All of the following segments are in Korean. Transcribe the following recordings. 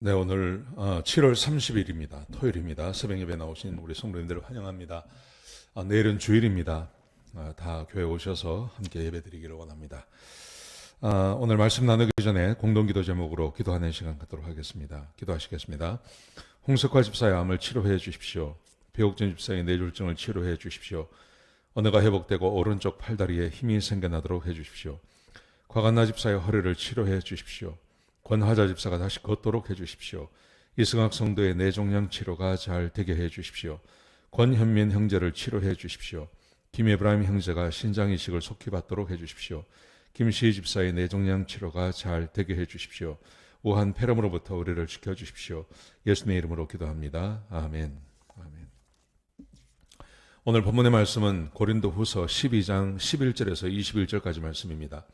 네, 오늘 7월 30일입니다. 토요일입니다. 새벽 예배 나오신 우리 성도님들을 환영합니다. 아, 내일은 주일입니다. 아, 다 교회 오셔서 함께 예배 드리기를 원합니다. 아, 오늘 말씀 나누기 전에 공동기도 제목으로 기도하는 시간 갖도록 하겠습니다. 기도하시겠습니다. 홍석화 집사의 암을 치료해 주십시오. 배옥진 집사의 뇌졸중을 치료해 주십시오. 언어가 회복되고 오른쪽 팔다리에 힘이 생겨나도록 해 주십시오. 과간나 집사의 허리를 치료해 주십시오. 권하자 집사가 다시 걷도록 해주십시오. 이승학 성도의 뇌종양 치료가 잘 되게 해주십시오. 권현민 형제를 치료해 주십시오. 김에브라임 형제가 신장 이식을 속히 받도록 해주십시오. 김시희 집사의 뇌종양 치료가 잘 되게 해주십시오. 우한 폐렴으로부터 우리를 지켜 주십시오. 예수님의 이름으로 기도합니다. 아멘. 아멘. 오늘 본문의 말씀은 고린도 후서 12장 11절에서 21절까지 말씀입니다.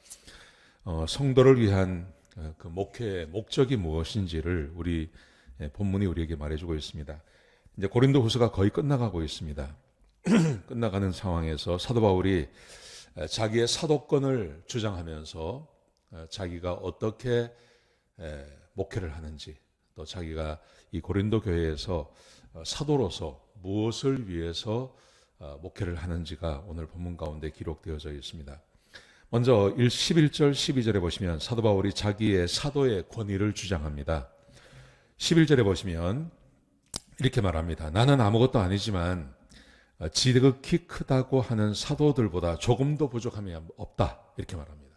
어, 성도를 위한 그 목회의 목적이 무엇인지를 우리 예, 본문이 우리에게 말해주고 있습니다. 이제 고린도 후서가 거의 끝나가고 있습니다. 끝나가는 상황에서 사도 바울이 자기의 사도권을 주장하면서 자기가 어떻게 목회를 하는지 또 자기가 이 고린도 교회에서 어, 사도로서 무엇을 위해서 어, 목회를 하는지가 오늘 본문 가운데 기록되어져 있습니다. 먼저 11절, 12절에 보시면 사도 바울이 자기의 사도의 권위를 주장합니다. 11절에 보시면 이렇게 말합니다. 나는 아무것도 아니지만 지극히 크다고 하는 사도들보다 조금도 부족함이 없다. 이렇게 말합니다.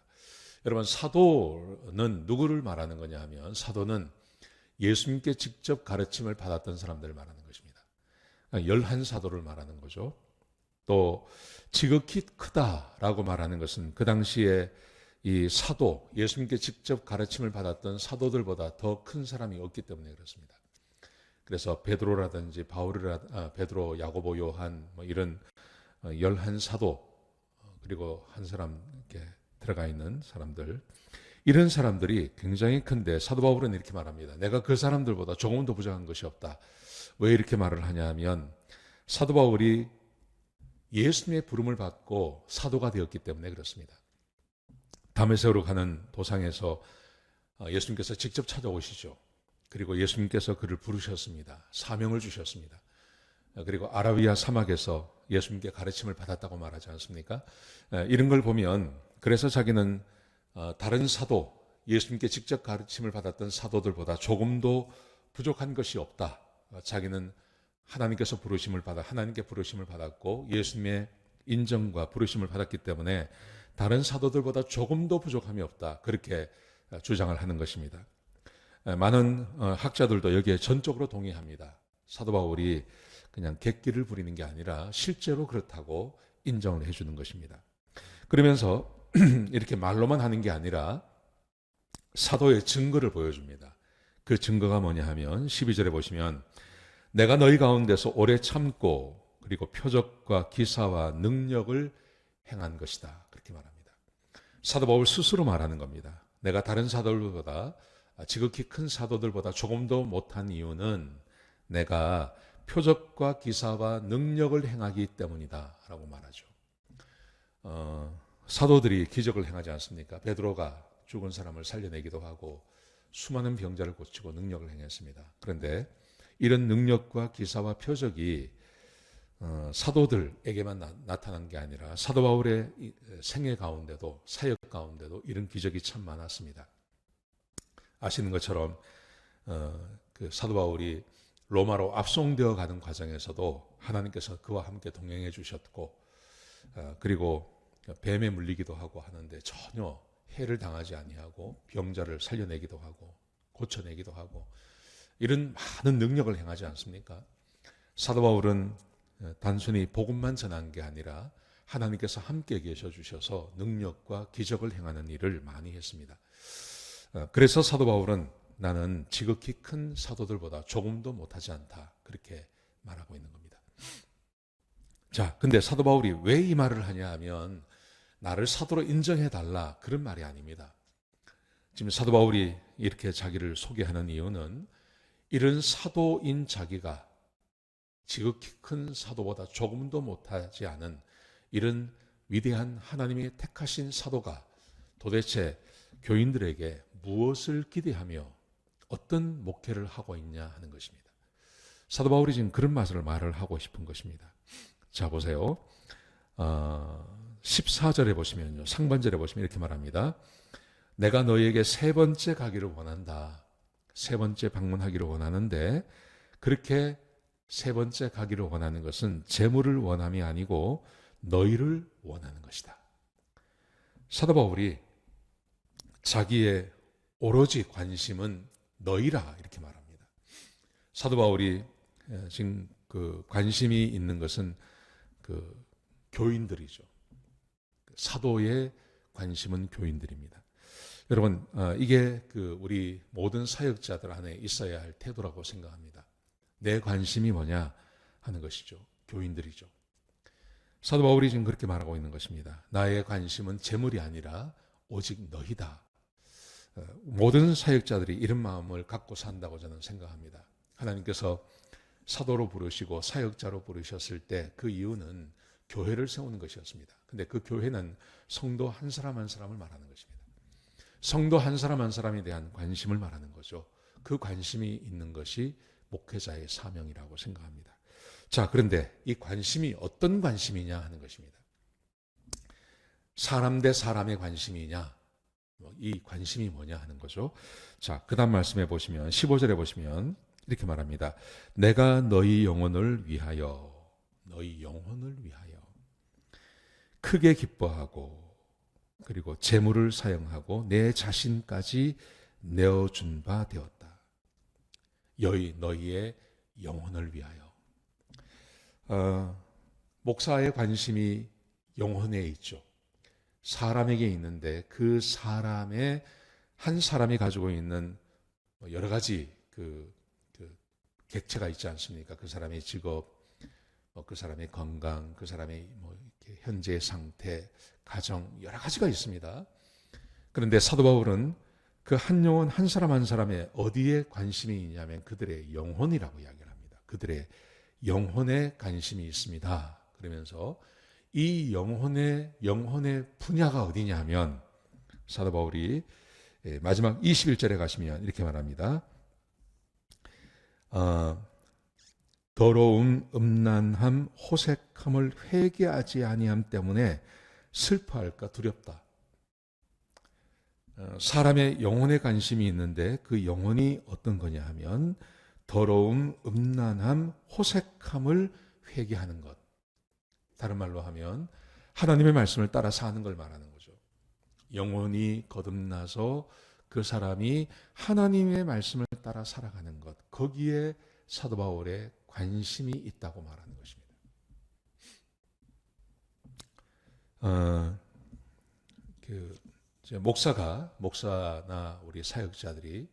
여러분, 사도는 누구를 말하는 거냐 하면 사도는 예수님께 직접 가르침을 받았던 사람들을 말하는 것입니다. 그러니까 열한 사도를 말하는 거죠. 또 지극히 크다라고 말하는 것은 그 당시에 이 사도, 예수님께 직접 가르침을 받았던 사도들보다 더 큰 사람이 없기 때문에 그렇습니다. 그래서 베드로라든지 바울이라 아, 베드로, 야고보, 요한 뭐 이런 어, 열한 사도 그리고 한 사람 이렇게 들어가 있는 사람들 이런 사람들이 굉장히 큰데 사도 바울은 이렇게 말합니다. 내가 그 사람들보다 조금도 부족한 것이 없다. 왜 이렇게 말을 하냐면 사도 바울이 예수님의 부름을 받고 사도가 되었기 때문에 그렇습니다. 다메세로 가는 도상에서 어, 예수님께서 직접 찾아오시죠. 그리고 예수님께서 그를 부르셨습니다. 사명을 주셨습니다. 어, 그리고 아라비아 사막에서 예수님께 가르침을 받았다고 말하지 않습니까? 이런 걸 보면 그래서 자기는 어, 다른 사도, 예수님께 직접 가르침을 받았던 사도들보다 조금도 부족한 것이 없다. 자기는 하나님께서 부르심을 받아 하나님께 부르심을 받았고 예수님의 인정과 부르심을 받았기 때문에 다른 사도들보다 조금도 부족함이 없다. 그렇게 주장을 하는 것입니다. 많은 어, 학자들도 여기에 전적으로 동의합니다. 사도 바울이 그냥 객기를 부리는 게 아니라 실제로 그렇다고 인정을 해주는 것입니다. 그러면서 이렇게 말로만 하는 게 아니라 사도의 증거를 보여줍니다. 그 증거가 뭐냐 하면 12절에 보시면 내가 너희 가운데서 오래 참고 그리고 표적과 기사와 능력을 행한 것이다. 그렇게 말합니다. 사도 바울 스스로 말하는 겁니다. 내가 다른 사도들보다 지극히 큰 사도들보다 조금도 못한 이유는 내가 표적과 기사와 능력을 행하기 때문이다. 라고 말하죠. 어, 사도들이 기적을 행하지 않습니까? 베드로가 죽은 사람을 살려내기도 하고 수많은 병자를 고치고 능력을 행했습니다. 그런데 이런 능력과 기사와 표적이 어, 사도들에게만 나, 타난게 아니라 사도 바울의 생애 가운데도 사역 가운데도 이런 기적이 참 많았습니다. 아시는 것처럼 어, 그 사도 바울이 로마로 압송되어 가는 과정에서도 하나님께서 그와 함께 동행해 주셨고 어, 그리고 뱀에 물리기도 하고 하는데 전혀 해를 당하지 아니하고 병자를 살려내기도 하고 고쳐내기도 하고 이런 많은 능력을 행하지 않습니까? 사도 바울은 어, 단순히 복음만 전한 게 아니라 하나님께서 함께 계셔 주셔서 능력과 기적을 행하는 일을 많이 했습니다. 어, 그래서 사도 바울은 나는 지극히 큰 사도들보다 조금도 못하지 않다. 그렇게 말하고 있는 겁니다. 자, 근데 사도 바울이 왜 이 말을 하냐 하면 나를 사도로 인정해 달라. 그런 말이 아닙니다. 지금 사도 바울이 이렇게 자기를 소개하는 이유는 이런 사도인 자기가 지극히 큰 사도보다 조금도 못하지 않은 이런 위대한 하나님이 택하신 사도가 도대체 교인들에게 무엇을 기대하며 어떤 목회를 하고 있냐 하는 것입니다. 사도 바울이 지금 그런 맛을 말을 하고 싶은 것입니다. 자 보세요. 어, 14절에 보시면요. 상반절에 보시면 이렇게 말합니다. 내가 너희에게 세 번째 가기를 원한다. 세 번째 방문하기를 원하는데 그렇게 세 번째 가기를 원하는 것은 재물을 원함이 아니고 너희를 원하는 것이다. 사도 바울이 자기의 오로지 관심은 너희라 이렇게 말합니다. 사도 바울이 예, 지금 그 관심이 있는 것은 그 교인들이죠. 사도의 관심은 교인들입니다. 여러분, 어, 이게 그 우리 모든 사역자들 안에 있어야 할 태도라고 생각합니다. 내 관심이 뭐냐 하는 것이죠. 교인들이죠. 사도 바울이 지금 그렇게 말하고 있는 것입니다. 나의 관심은 재물이 아니라 오직 너희다. 어, 모든 사역자들이 이런 마음을 갖고 산다고 저는 생각합니다. 하나님께서 사도로 부르시고 사역자로 부르셨을 때 그 이유는 교회를 세우는 것이었습니다. 근데 그 교회는 성도 한 사람 한 사람을 말하는 것입니다. 성도 한 사람 한 사람에 대한 관심을 말하는 거죠. 그 관심이 있는 것이 목회자의 사명이라고 생각합니다. 자, 그런데 이 관심이 어떤 관심이냐 하는 것입니다. 사람 대 사람의 관심이냐, 뭐이 관심이 뭐냐 하는 거죠. 자, 그 다음 말씀해 보시면, 15절에 보시면, 이렇게 말합니다. 내가 너희 영혼을 위하여, 너희 영혼을 위하여, 크게 기뻐하고, 그리고 재물을 사용하고, 내 자신까지 내어준 바 되었다. 여의, 너희의 영혼을 위하여. 어, 목사의 관심이 영혼에 있죠. 사람에게 있는데 그 사람의 한 사람이 가지고 있는 뭐 여러 가지 그, 그 객체가 있지 않습니까? 그 사람의 직업, 뭐그 사람의 건강, 그 사람의 뭐 현재 상태, 가정 여러 가지가 있습니다. 그런데 사도 바울은 그 한 영혼 한 사람 한 사람의 어디에 관심이 있냐면 그들의 영혼이라고 이야기를 합니다. 그들의 영혼에 관심이 있습니다. 그러면서 이 영혼의 영혼의 분야가 어디냐면 사도 바울이 예, 마지막 21절에 가시면 이렇게 말합니다. 어, 더러움, 음란함, 호색함을 회개하지 아니함 때문에 슬퍼할까 두렵다. 어, 사람의 영혼에 관심이 있는데 그 영혼이 어떤 거냐 하면 더러움, 음란함, 호색함을 회개하는 것. 다른 말로 하면 하나님의 말씀을 따라 사는 걸 말하는 거죠. 영혼이 거듭나서 그 사람이 하나님의 말씀을 따라 살아가는 것. 거기에 사도 바울의 관심이 있다고 말하는 것입니다. 어, 그 목사가 목사나 우리 사역자들이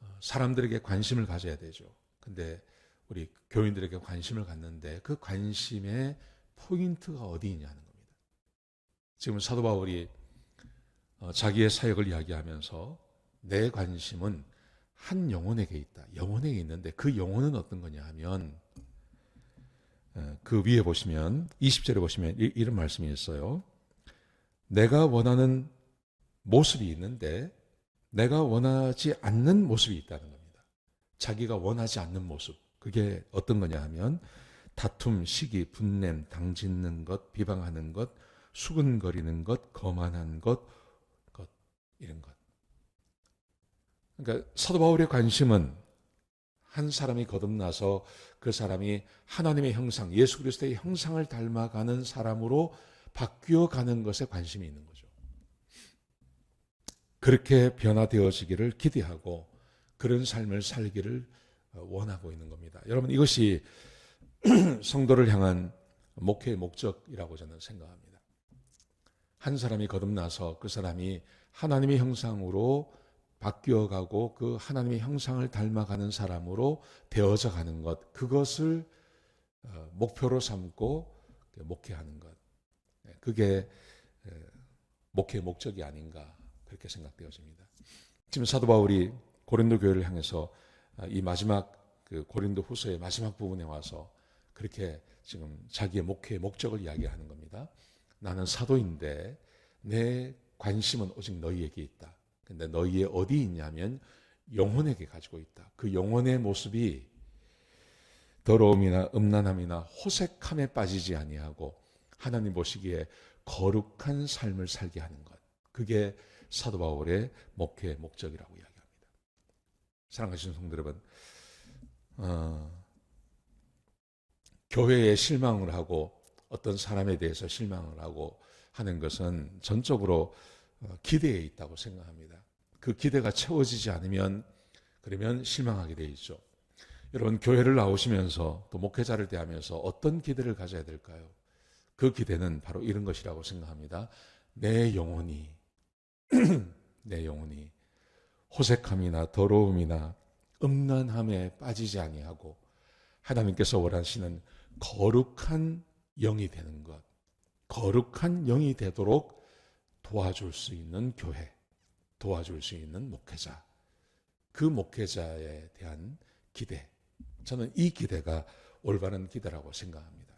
어, 사람들에게 관심을 가져야 되죠. 근데 우리 교인들에게 관심을 갖는데 그 관심의 포인트가 어디 있냐는 겁니다. 지금 사도 바울이 어, 자기의 사역을 이야기하면서 내 관심은 한 영혼에게 있다. 영혼에게 있는데 그 영혼은 어떤 거냐 하면 어, 그 위에 보시면 20절에 보시면 이- 이런 말씀이 있어요. 내가 원하는 모습이 있는데 내가 원하지 않는 모습이 있다는 겁니다. 자기가 원하지 않는 모습. 그게 어떤 거냐 하면 다툼, 시기, 분냄, 당짓는 것, 비방하는 것, 수근거리는 것, 거만한 것, 것 이런 것. 그러니까 사도 바울의 관심은 한 사람이 거듭나서 그 사람이 하나님의 형상, 예수 그리스도의 형상을 닮아가는 사람으로 바뀌어 가는 것에 관심이 있는 거죠. 그렇게 변화되어지기를 기대하고 그런 삶을 살기를 원하고 있는 겁니다. 여러분 이것이 성도를 향한 목회의 목적이라고 저는 생각합니다. 한 사람이 거듭나서 그 사람이 하나님의 형상으로 바뀌어 가고 그 하나님의 형상을 닮아가는 사람으로 되어져 가는 것, 그것을 어, 목표로 삼고 목회하는 것. 네, 그게 에, 목회의 목적이 아닌가 그렇게 생각되어집니다. 지금 사도 바울이 고린도 교회를 향해서 아, 이 마지막 그 고린도 후서의 마지막 부분에 와서 그렇게 지금 자기의 목회의 목적을 이야기하는 겁니다. 나는 사도인데 내 관심은 오직 너희에게 있다. 근데 너희의 어디 있냐면 영혼에게 가지고 있다. 그 영혼의 모습이 더러움이나 음란함이나 호색함에 빠지지 아니하고 하나님 보시기에 거룩한 삶을 살게 하는 것. 그게 사도 바울의 목회의 목적이라고 이야기합니다. 사랑하시는 성도 여러분, 어, 교회에 실망을 하고 어떤 사람에 대해서 실망을 하고 하는 것은 전적으로 어, 기대에 있다고 생각합니다. 그 기대가 채워지지 않으면 그러면 실망하게 돼 있죠. 여러분 교회를 나오시면서 또 목회자를 대하면서 어떤 기대를 가져야 될까요? 그 기대는 바로 이런 것이라고 생각합니다. 내 영혼이 내 영혼이 호색함이나 더러움이나 음란함에 빠지지 아니하고 하나님께서 원하시는 거룩한 영이 되는 것, 거룩한 영이 되도록 도와줄 수 있는 교회, 도와줄 수 있는 목회자, 그 목회자에 대한 기대. 저는 이 기대가 올바른 기대라고 생각합니다.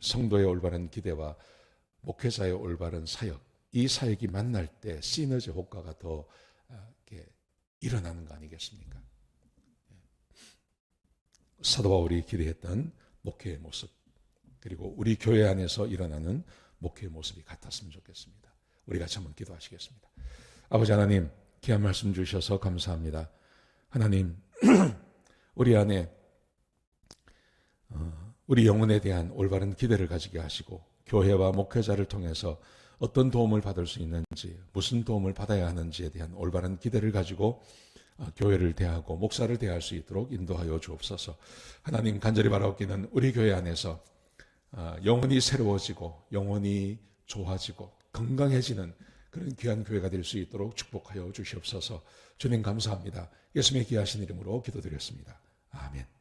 성도의 올바른 기대와 목회자의 올바른 사역, 이 사역이 만날 때 시너지 효과가 더 아, 일어나는 거 아니겠습니까? 예. 사도 바울이 기대했던 목회의 모습, 그리고 우리 교회 안에서 일어나는 목회의 모습이 같았으면 좋겠습니다. 우리 같이 한번 기도하시겠습니다. 아버지 하나님, 귀한 말씀 주셔서 감사합니다. 하나님, 우리 안에 어, 우리 영혼에 대한 올바른 기대를 가지게 하시고 교회와 목회자를 통해서 어떤 도움을 받을 수 있는지, 무슨 도움을 받아야 하는지에 대한 올바른 기대를 가지고 어, 교회를 대하고 목사를 대할 수 있도록 인도하여 주옵소서. 하나님 간절히 바라옵기는 우리 교회 안에서 어, 영혼이 새로워지고 영혼이 좋아지고 건강해지는 그런 귀한 교회가 될 수 있도록 축복하여 주시옵소서. 주님 감사합니다. 예수님의 귀하신 이름으로 기도드렸습니다. 아멘.